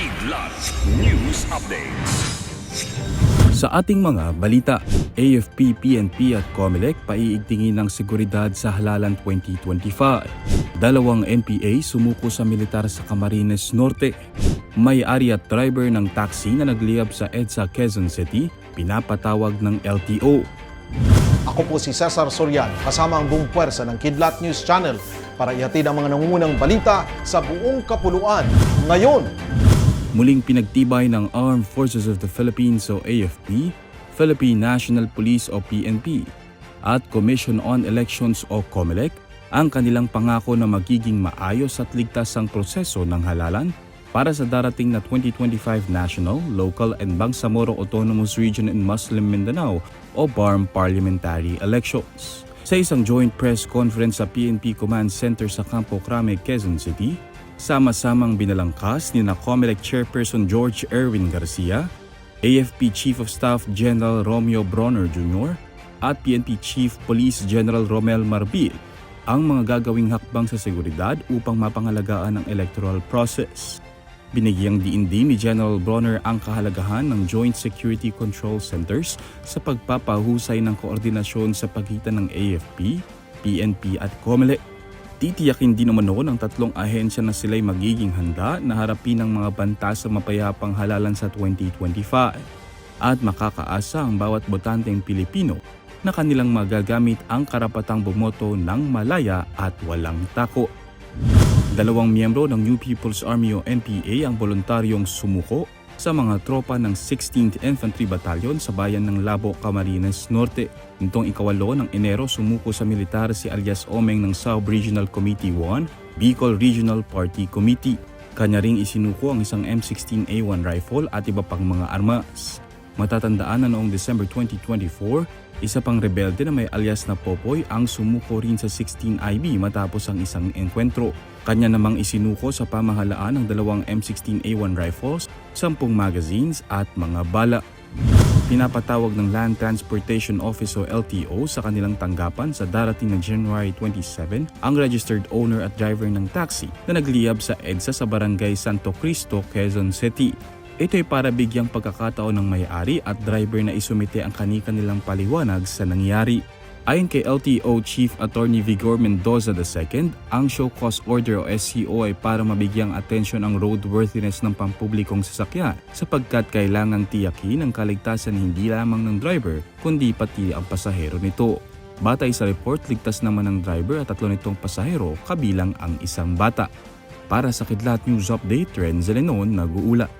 Kidlat News Updates. Sa ating mga balita, AFP, PNP at COMELEC paiigtingin ng seguridad sa halalan 2025. Dalawang NPA sumuko sa militar sa Camarines Norte. May-ari at driver ng taxi na nagliyab sa EDSA Quezon City, pinapatawag ng LTO. Ako po si Cesar Soriano kasama ang buong puwersa ng Kidlat News Channel para ihatid ang mga nangungunang balita sa buong kapuluan. Ngayon, Muling pinagtibay ng Armed Forces of the Philippines o AFP, Philippine National Police o PNP, at Commission on Elections o COMELEC ang kanilang pangako na magiging maayos at ligtas ang proseso ng halalan para sa darating na 2025 National, Local and Bangsamoro Autonomous Region in Muslim Mindanao o BARM Parliamentary Elections. Sa isang joint press conference sa PNP Command Center sa Campo Crame, Quezon City, sama-samang binalangkas ni na COMELEC Chairperson George Erwin Garcia, AFP Chief of Staff General Romeo Bronner Jr. at PNP Chief Police General Romel Marbil ang mga gagawing hakbang sa seguridad upang mapangalagaan ang electoral process. Binigyang diin din ni General Bronner ang kahalagahan ng Joint Security Control Centers sa pagpapahusay ng koordinasyon sa pagitan ng AFP, PNP at COMELEC. Titiyakin din naman noon ng tatlong ahensya na sila'y magiging handa na harapin ang mga banta sa mapayapang halalan sa 2025 at makakaasa ang bawat botanteng Pilipino na kanilang magagamit ang karapatang bumoto ng malaya at walang tako. Dalawang miyembro ng New People's Army o NPA ang voluntaryong sumuko sa mga tropa ng 16th Infantry Battalion sa bayan ng Labo, Camarines Norte. Nitong ikawalo ng Enero sumuko sa militar si alias Omeng ng South Regional Committee 1, Bicol Regional Party Committee. Kanya ring isinuko ang isang M16A1 rifle at iba pang mga armas. Matatandaan na noong December 2024, isa pang rebelde na may alias na Popoy ang sumuko rin sa 16IB matapos ang isang enkwentro. Kanya namang isinuko sa pamahalaan ng dalawang M16A1 rifles, 10 magazines at mga bala. Pinapatawag ng Land Transportation Office o LTO sa kanilang tanggapan sa darating na January 27 ang registered owner at driver ng taxi na nagliyab sa EDSA sa barangay Santo Cristo, Quezon City. Ito ay para bigyang pagkakataon ng may-ari at driver na isumite ang kani-kanilang paliwanag sa nangyari. Ayon kay LTO Chief Attorney Vigor Mendoza II, ang show cause order o SCO ay para mabigyang atensyon ang roadworthiness ng pampublikong sasakyan sapagkat kailangang tiyakin ang kaligtasan hindi lamang ng driver kundi pati ang pasahero nito. Batay sa report, ligtas naman ang driver at tatlo nitong pasahero kabilang ang isang bata. Para sa Kidlat News Update, Renzo Lenon nag-uula.